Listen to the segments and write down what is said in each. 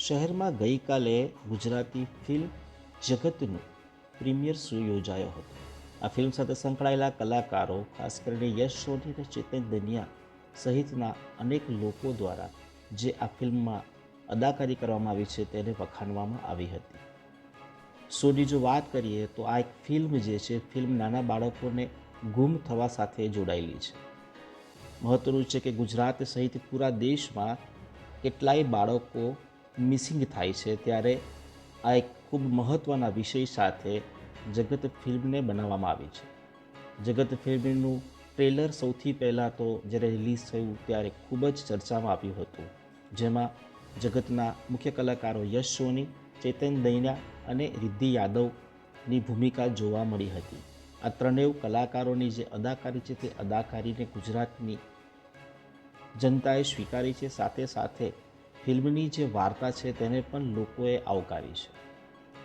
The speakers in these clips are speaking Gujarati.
શહેરમાં ગઈકાલે ગુજરાતી ફિલ્મ જગતનું પ્રીમિયર શો યોજાયો હતો. આ ફિલ્મ સાથે સંકળાયેલા કલાકારો, ખાસ કરીને યશ સોની અને ચેતન દનિયા સહિતના અનેક લોકો દ્વારા જે આ ફિલ્મમાં અદાકારી કરવામાં આવી છે તેને વખાણવામાં આવી હતી. શોની જો વાત કરીએ તો આ એક ફિલ્મ જે છે, ફિલ્મ નાના બાળકોને ગુમ થવા સાથે જોડાયેલી છે. મહત્વનું છે કે ગુજરાત સહિત પૂરા દેશમાં કેટલાય બાળકો મિસિંગ થાય છે ત્યારે આ એક ખૂબ મહત્ત્વના વિષય સાથે જગત ફિલ્મને બનાવવામાં આવી છે. જગત ફિલ્મનું ટ્રેલર સૌથી પહેલાં તો જ્યારે રિલીઝ થયું ત્યારે ખૂબ જ ચર્ચામાં આવ્યું હતું. જેમાં જગતના મુખ્ય કલાકારો યશ સોની, ચેતન દૈના અને રિદ્ધિ યાદવની ભૂમિકા જોવા મળી હતી. આ ત્રણેય કલાકારોની જે અદાકારી છે તે અદાકારીને ગુજરાતની જનતાએ સ્વીકારી છે. સાથે સાથે ફિલ્મની જે વાર્તા છે તેને પણ લોકોએ આવકારી છે.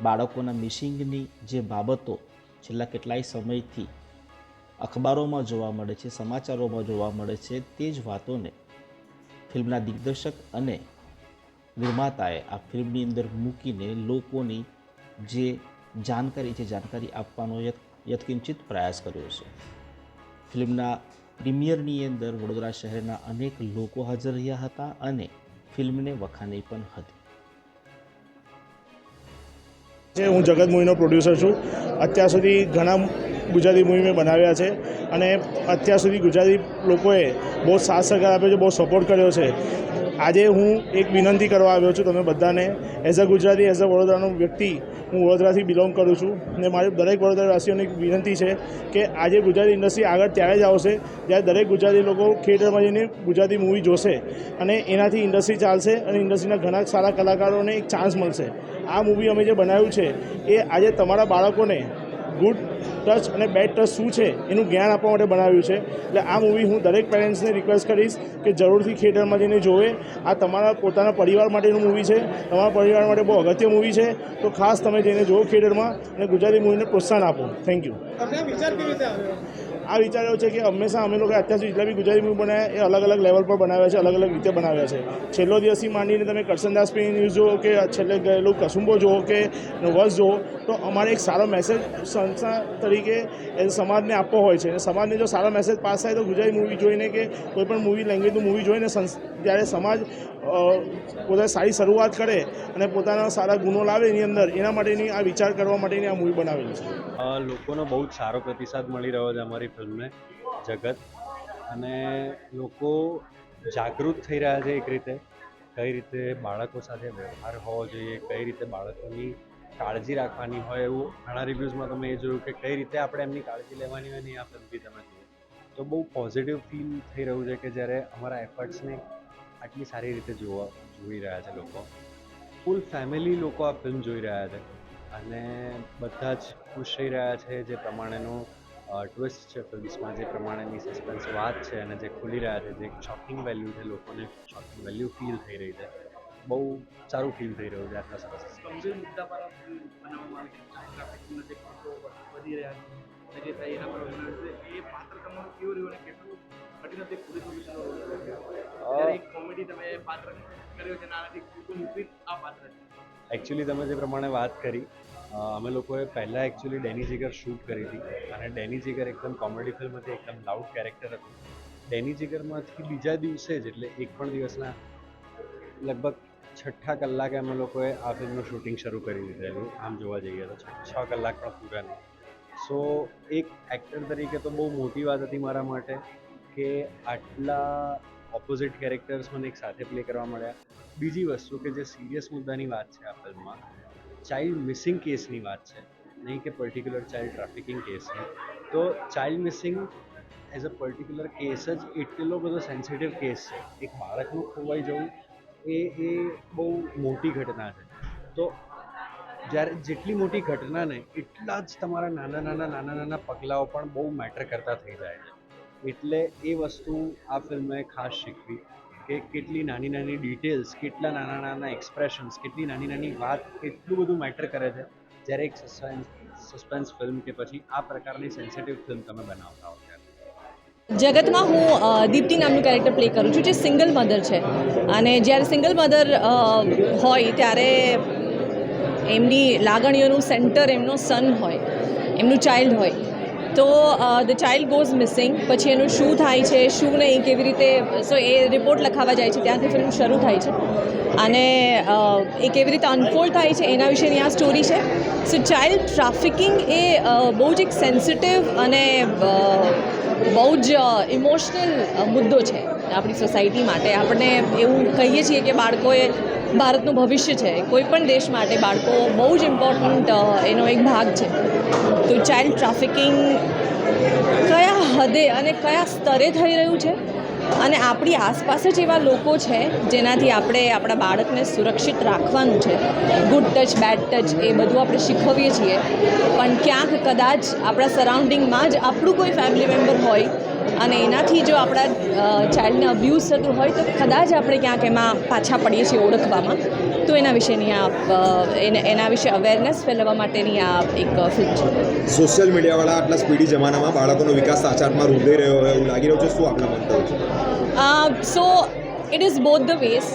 બાળકોના મિસિંગની જે બાબતો છેલ્લા કેટલાય સમયથી અખબારોમાં જોવા મળે છે, સમાચારોમાં જોવા મળે છે, તે જ વાતોને ફિલ્મના દિગ્દર્શક અને નિર્માતાએ આ ફિલ્મની અંદર મૂકીને લોકોની જે જાણકારી છે, જાણકારી આપવાનો યથકિંચિત પ્રયાસ કર્યો છે. ફિલ્મના પ્રીમિયરની અંદર વડોદરા શહેરના અનેક લોકો હાજર રહ્યા હતા અને ફિલ્મને વખાણી પણ હતી. છે હું જગત મૂવીનો પ્રોડ્યુસર છું. અત્યાર સુધી ઘણા ગુજરાતી મૂવી મેં બનાવ્યા છે અને અત્યાર સુધી ગુજરાતી લોકોએ બહુ સાથ સહકાર આપ્યો છે, બહુ સપોર્ટ કર્યો છે. આજે હું એક વિનંતી કરવા આવ્યો છું તમે બધાને as a Gujarati as a વડોદરાનો વ્યક્તિ હું વડોદરાથી બિલોંગ કરું છું ને મારી દરેક વડોદરાવાસીઓની વિનંતી છે કે આજે ગુજરાતી ઇન્ડસ્ટ્રી આગળ ત્યારે જ આવશે જ્યારે દરેક ગુજરાતી લોકો થિયેટરમાં જઈને ગુજરાતી મૂવી જોશે અને એનાથી ઇન્ડસ્ટ્રી ચાલશે અને ઇન્ડસ્ટ્રીના ઘણા સારા કલાકારોને એક ચાન્સ મળશે. આ મૂવી અમે જે બનાવ્યું છે એ આજે તમારા બાળકોને ગુડ ટચ અને બેડ ટચ શું છે એનું જ્ઞાન આપવા માટે બનાવ્યું છે. એટલે આ મૂવી હું દરેક પેરેન્ટ્સને રિક્વેસ્ટ કરીશ કે જરૂરથી થિયેટરમાં જઈને જોવે. આ તમારા પોતાના પરિવાર માટેનું મૂવી છે. તમારા પરિવાર માટે બહુ અગત્ય મૂવી છે. તો ખાસ તમે જઈને જુઓ થિયેટરમાં અને ગુજરાતી મૂવીને પ્રોત્સાહન આપો. થેન્ક યુ વિચાર કેવી રીતે આવ્યો? આ વિચાર એવો છે કે હંમેશા અમે લોકો અત્યાર સુધી જેટલા બી ગુજરાતી મૂવી બનાવ્યા એ અલગ અલગ લેવલ પર બનાવ્યા છે, અલગ અલગ રીતે બનાવ્યા છે. છેલ્લો દિવસથી માંડીને તમે કરસનદાસ પી ન્યૂઝ જુઓ કે છેલ્લે ગયેલું કસુંબો જુઓ કે વસ જુઓ, તો અમારે એક સારો મેસેજ સંસ્થા તરીકે સમાજને આપવો હોય છે. સમાજને જો સારો મેસેજ પાસ થાય તો ગુજરાતી મૂવી જોઈને કે કોઈપણ મૂવી લેંગ્વેજનું મૂવી જોઈને ત્યારે સમાજ પોતાની સારી શરૂઆત કરે અને પોતાના સારા ગુનો લાવે એની અંદર, એના માટેની આ વિચાર કરવા માટેની આ મૂવી બનાવેલી છે. લોકોનો બહુ જ સારો પ્રતિસાદ મળી રહ્યો છે અમારી ફિલ્મને, જગત. અને લોકો જાગૃત થઈ રહ્યા છે એક રીતે, કઈ રીતે બાળકો સાથે વ્યવહાર હોવો જોઈએ, કઈ રીતે બાળકોની કાળજી રાખવાની હોય એવું ઘણા રિવ્યૂઝમાં તમે એ જોયું કે કઈ રીતે આપણે એમની કાળજી લેવાની હોય ને આ ફિલ્મથી તમે જોયું તો બહુ પોઝિટિવ ફીલ થઈ રહ્યું છે કે જ્યારે અમારા એફર્ટ્સને આટલી સારી રીતે જોવા, જોઈ રહ્યા છે લોકો. ફૂલ ફેમિલી લોકો આ ફિલ્મ જોઈ રહ્યા છે. અને બધા જ ખુશ થઈ રહ્યા છે જે પ્રમાણેનું ટ્વિસ્ટ છે ફિલ્મ્સમાં જે પ્રમાણેની સસ્પેન્સ વાત છે અને જે ખુલી રહ્યા છે, જે શોકિંગ વેલ્યુ છે લોકોને શોકિંગ વેલ્યુ ફીલ થઈ રહી છે. બહુ સારું ફીલ થઈ રહ્યું છે આટલા સરસ. વધી રહ્યા છે એકચ્યુઅલી તમે જે પ્રમાણે વાત કરી અમે લોકોએ પહેલાં એકચ્યુઅલી ડેની જીગર શૂટ કરી હતી અને ડેની જીગર એકદમ કોમેડી ફિલ્મ હતી એકદમ લાઉડ કેરેક્ટર હતું. ડેની જીગરમાંથી બીજા દિવસે જ એટલે એક પણ દિવસના લગભગ છઠ્ઠા કલાકે અમે લોકોએ આ ફિલ્મનું શૂટિંગ શરૂ કરી દીધેલું. આમ જોવા જઈએ તો છ કલાક પણ પૂરા નહીં. સો એક એક્ટર તરીકે તો બહુ મોટી વાત હતી મારા માટે. કે આટલા ઓપોઝિટ કેરેક્ટર્સ મને એક સાથે પ્લે કરવા મળ્યા. બીજી વસ્તુ કે જે સિરિયસ મુદ્દાની વાત છે આ ફિલ્મમાં ચાઇલ્ડ મિસિંગ કેસની વાત છે. નહીં કે પર્ટિક્યુલર ચાઇલ્ડ ટ્રાફિકિંગ કેસની તો child missing as a particular case જ એટલો બધો સેન્સિટિવ કેસ છે. એક બાળકનું ખોવાઈ જવું, એ એ બહુ મોટી ઘટના છે. તો જ્યારે જેટલી મોટી ઘટના ને એટલા જ તમારા નાના નાના નાના નાના પગલાઓ પણ બહુ મેટર કરતા થઈ જાય છે. એટલે એ વસ્તુ આ ફિલ્મે ખાસ શીખવી કે કેટલી નાની નાની ડિટેલ્સ કેટલા નાના નાના એક્સપ્રેશન્સ કેટલી નાની નાની વાત કેટલું બધું મેટર કરે છે, જ્યારે એક સસ્પેન્સ સસ્પેન્સ ફિલ્મ કે પછી આ પ્રકારની સેન્સિટિવ ફિલ્મ તમે બનાવતા હો જગતમાં હું દીપ્તિ નામનું કેરેક્ટર પ્લે કરું છું જે સિંગલ મધર છે. અને જ્યારે સિંગલ મધર હોય ત્યારે એમની લાગણીઓનું સેન્ટર એમનો સન હોય, એમનું ચાઇલ્ડ હોય. તો ધ ચાઇલ્ડ ગોઝ મિસિંગ પછી એનું શું થાય છે, શું નહીં, કેવી રીતે સો એ રિપોર્ટ લખાવા જાય છે, ત્યાંથી ફિલ્મ શરૂ થાય છે. અને એ કેવી રીતે અનફોલ્ડ થાય છે, એના વિશેની આ સ્ટોરી છે. સો ચાઇલ્ડ ટ્રાફિકિંગ એ બહુ જ એક સેન્સિટિવ અને બહુ જ ઇમોશનલ મુદ્દો છે આપણી સોસાયટી માટે. આપણે એવું કહીએ છીએ કે બાળકોએ ભારતનું ભવિષ્ય છે. કોઈ પણ દેશ માટે બાળકો બહુ જ ઇમ્પોર્ટન્ટ એનો એક ભાગ છે. તો ચાઇલ્ડ ટ્રાફિકિંગ કયા હદે અને કયા સ્તરે થઈ રહ્યું છે? અને આપણી આસપાસ જ એવા લોકો છે જેનાથી આપણે આપણા બાળકને સુરક્ષિત રાખવાનું છે. ગુડ ટચ બેડ ટચ એ બધું આપણે શીખવીએ છીએ. પણ ક્યાંક કદાચ આપણા સરાઉન્ડિંગમાં જ આપણું કોઈ ફેમિલી મેમ્બર હોય અને એનાથી જો આપણા ચાઇલ્ડને અબ્યુઝ થતું હોય તો કદાચ આપણે ક્યાંક એમાં પાછા પડીએ છીએ ઓળખવામાં. તો એના વિશેની આ એને વિશે અવેરનેસ ફેલાવવા માટેની આ એક ફિલ્મ છે. સોશિયલ મીડિયાવાળા આટલા સ્પીડી જમાનામાં બાળકોનો વિકાસ સાચારમાં રૂંધાઈ રહ્યો હોય એવું લાગી રહ્યું છે? શું આપણા મંતવ્ય છે? So it is both the ways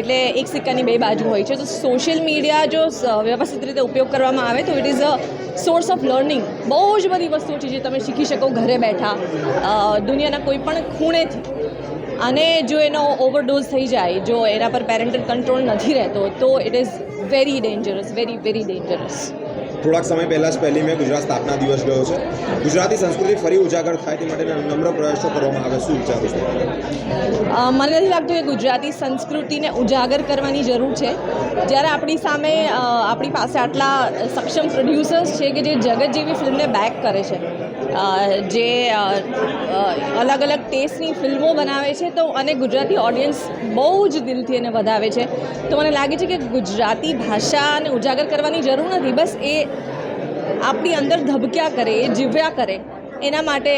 એટલે એક સિક્કાની બે બાજુ હોય છે. તો સોશિયલ મીડિયા જો વ્યવસ્થિત રીતે ઉપયોગ કરવામાં આવે તો it is a source of learning બહુ જ બધી વસ્તુઓ છે જે તમે શીખી શકો ઘરે બેઠા. દુનિયાના કોઈ પણ ખૂણેથી. અને જો એનો ઓવરડોઝ થઈ જાય, જો એના પર પેરેન્ટલ કંટ્રોલ નથી રહેતો, તો it is very dangerous very very dangerous થોડાક સમય પહેલાં જ પહેલી મેં ગુજરાત સ્થાપના દિવસ ગયો છે. ગુજરાતી સંસ્કૃતિ ફરી ઉજાગર થાય તે માટે નમ્ર પ્રયાસો કરવામાં આવે શું વિચારો છો? મને નથી લાગતું કે ગુજરાતી સંસ્કૃતિને ઉજાગર કરવાની જરૂર છે. જ્યારે આપણી સામે આપણી પાસે આટલા સક્ષમ પ્રોડ્યુસર્સ છે કે જે જગત જેવી ફિલ્મને બેક કરે છે. જે અલગ અલગ ટેસ્ટની ફિલ્મો બનાવે છે, તો અને ગુજરાતી ઓડિયન્સ બહુ જ દિલથી એને વધાવે છે. તો મને લાગે છે કે ગુજરાતી ભાષાને ઉજાગર કરવાની જરૂર નથી, બસ એ આપણી અંદર ધબક્યા કરે, એ જીવ્યા કરે. એના માટે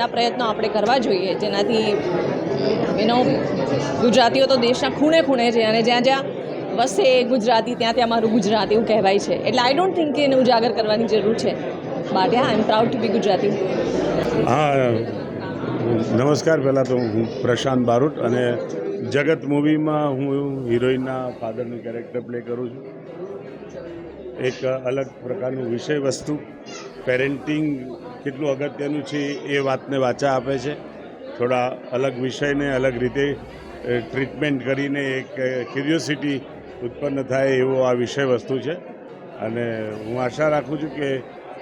ના પ્રયત્નો આપણે કરવા જોઈએ. જેનાથી એનો ગુજરાતીઓ તો દેશના ખૂણે ખૂણે છે અને જ્યાં જ્યાં વસે ગુજરાતી, ત્યાં ત્યાં મારું ગુજરાતી એવું કહેવાય છે. એટલે આઈ ડોન્ટ થિંક એને ઉજાગર કરવાની જરૂર છે. હા I am proud to be Gujarati. હા, નમસ્કાર પહેલાં તો હું પ્રશાંત બારોટ અને જગત મૂવીમાં હું હિરોઈનના ફાધરનું કેરેક્ટર પ્લે કરું છું. એક અલગ પ્રકારનું વિષય વસ્તુ પેરેન્ટિંગ કેટલું અગત્યનું છે એ વાતને વાચા આપે છે. થોડા અલગ વિષયને અલગ રીતે ટ્રીટમેન્ટ કરીને એક ક્યુરિયોસિટી ઉત્પન્ન થાય એવો આ વિષય વસ્તુ છે. અને હું આશા રાખું છું કે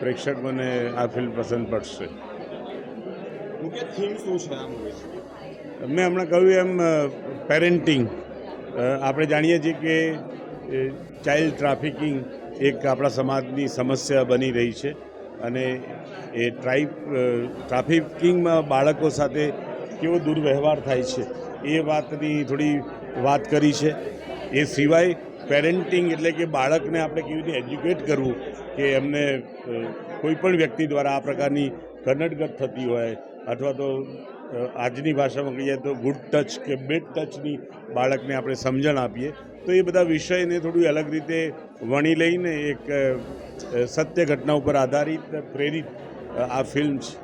પ્રેક્ષકોને આ ફિલ્મ પસંદ પડશે. મુખ્ય થીમ શું છે આ મૂવી મેં હમણાં કહ્યું એમ પેરેન્ટિંગ આપણે જાણીએ છીએ કે ચાઇલ્ડ ટ્રાફિકિંગ એક આપણા સમાજની સમસ્યા બની રહી છે અને એ ટ્રાઇપ ટ્રાફિકિંગમાં બાળકો સાથે કેવો દુર્વ્યવહાર થાય છે એ વાતની થોડી વાત કરી છે. એ સિવાય પેરેન્ટિંગ એટલે કે બાળકને આપણે કેવી રીતે એજ્યુકેટ કરવું કે એમને કોઈપણ વ્યક્તિ દ્વારા આ પ્રકારની કનડગત થતી હોય અથવા તો આજની ભાષામાં કહીએ તો ગુડ ટચ કે બેડ ટચની બાળકને આપણે સમજણ આપીએ. તો એ બધા વિષયને થોડું અલગ રીતે વણી લઈને એક સત્ય ઘટના ઉપર આધારિત, પ્રેરિત આ ફિલ્મ છે.